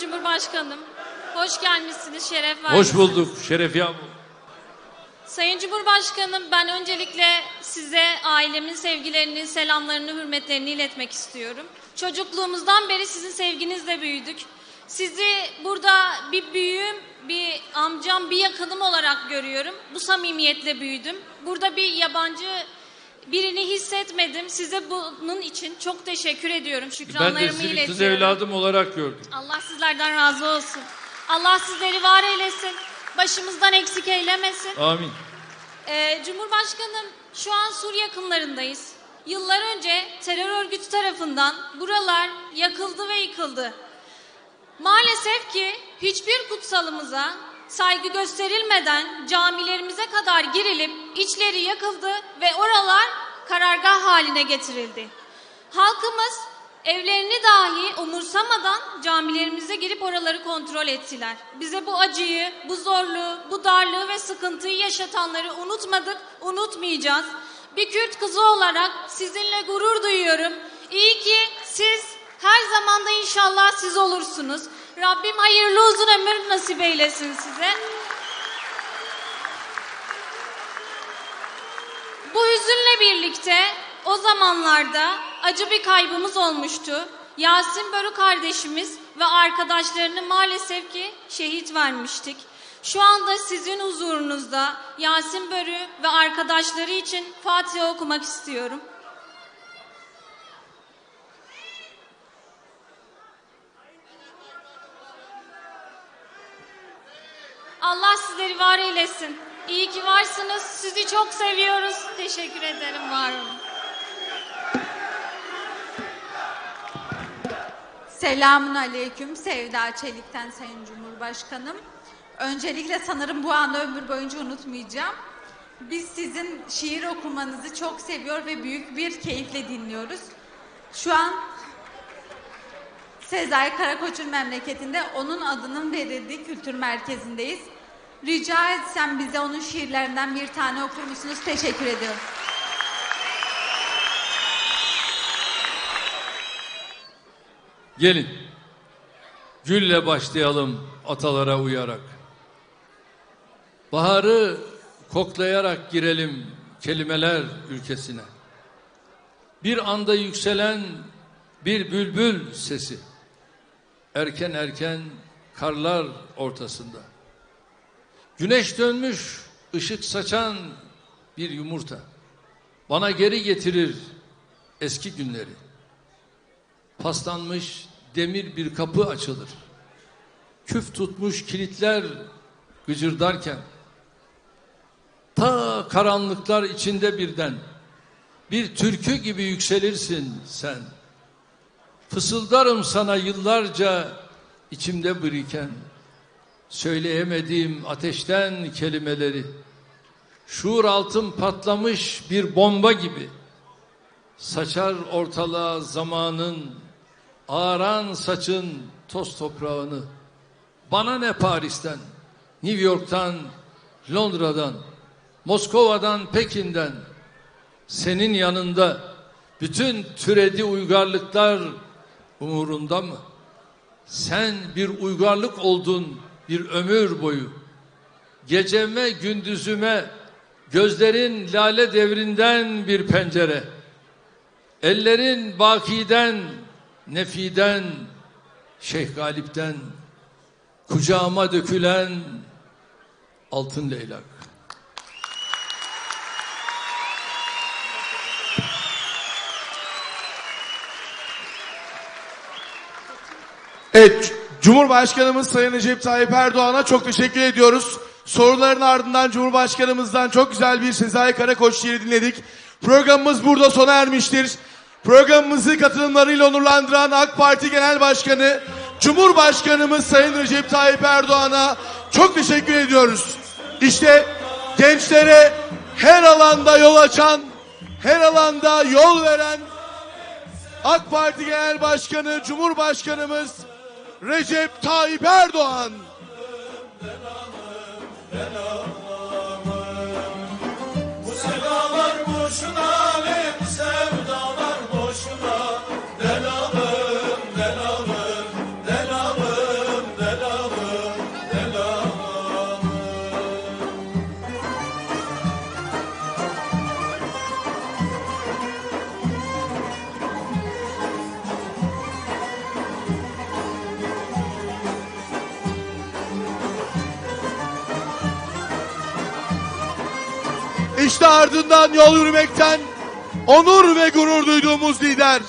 Cumhurbaşkanım. Hoş gelmişsiniz, şeref verdiniz. Hoş bulduk Şeref Yağmur. Sayın Cumhurbaşkanım, ben öncelikle size ailemin sevgilerini, selamlarını, hürmetlerini iletmek istiyorum. Çocukluğumuzdan beri sizin sevginizle büyüdük. Sizi burada bir büyüğüm, bir amcam, bir yakınım olarak görüyorum. Bu samimiyetle büyüdüm. Burada bir yabancı birini hissetmedim. Size bunun için çok teşekkür ediyorum. Ben de Şükranlarımı sizi evladım olarak gördüm. Allah sizlerden razı olsun. Allah sizleri var eylesin. Başımızdan eksik eylemesin. Amin. Ee, Cumhurbaşkanım şu an Sur yakınlarındayız. Yıllar önce terör örgütü tarafından buralar yakıldı ve yıkıldı. Maalesef ki hiçbir kutsalımıza saygı gösterilmeden camilerimize kadar girilip içleri yakıldı ve oralar karargah haline getirildi. Halkımız evlerini dahi umursamadan camilerimize girip oraları kontrol ettiler. Bize bu acıyı, bu zorluğu, bu darlığı ve sıkıntıyı yaşatanları unutmadık, unutmayacağız. Bir Kürt kızı olarak sizinle gurur duyuyorum. İyi ki siz her zaman da inşallah siz olursunuz. Rabbim hayırlı uzun ömür nasip eylesin size. Bu hüzünle birlikte o zamanlarda acı bir kaybımız olmuştu. Yasin Börü kardeşimiz ve arkadaşlarını maalesef ki şehit vermiştik. Şu anda sizin huzurunuzda Yasin Börü ve arkadaşları için Fatiha okumak istiyorum. Allah sizleri var eylesin. İyi ki varsınız. Sizi çok seviyoruz. Teşekkür ederim. Var olun. Selamun Aleyküm Sevda Çelik'ten Sayın Cumhurbaşkanım. Öncelikle sanırım bu anı ömür boyunca unutmayacağım. Biz sizin şiir okumanızı çok seviyor ve büyük bir keyifle dinliyoruz. Şu an Sezai Karakoç'un memleketinde onun adının verildiği kültür merkezindeyiz. Rica etsem bize onun şiirlerinden bir tane okur musunuz? Teşekkür ediyorum. Gelin. Gülle başlayalım atalara uyarak. Baharı koklayarak girelim kelimeler ülkesine. Bir anda yükselen bir bülbül sesi. Erken erken karlar ortasında. Güneş dönmüş ışık saçan bir yumurta. Bana geri getirir eski günleri paslanmış demir bir kapı açılır. Küf tutmuş kilitler gıcırdarken ta karanlıklar içinde birden bir türkü gibi yükselirsin sen. Fısıldarım sana yıllarca içimde biriken söyleyemediğim ateşten kelimeleri. Şuur altın patlamış bir bomba gibi saçar ortalığa zamanın ağaran saçın toz toprağını. Bana ne Paris'ten, New York'tan, Londra'dan, Moskova'dan, Pekin'den senin yanında bütün türedi uygarlıklar umurunda mı? Sen bir uygarlık oldun bir ömür boyu. Geceme gündüzüme gözlerin lale devrinden bir pencere. Ellerin bakiden, nefiden, Şeyh Galip'ten kucağıma dökülen altın leylak. Evet, Cumhurbaşkanımız Sayın Recep Tayyip Erdoğan'a çok teşekkür ediyoruz. Soruların ardından Cumhurbaşkanımızdan çok güzel bir Sezai Karakoç şiiri dinledik. Programımız burada sona ermiştir. Programımızı katılımlarıyla onurlandıran AK Parti Genel Başkanı, Cumhurbaşkanımız Sayın Recep Tayyip Erdoğan'a çok teşekkür ediyoruz. İşte gençlere her alanda yol açan, her alanda yol veren AK Parti Genel Başkanı, Cumhurbaşkanımız Recep Tayyip Erdoğan. İşte ardından yol yürümekten onur ve gurur duyduğumuz lider.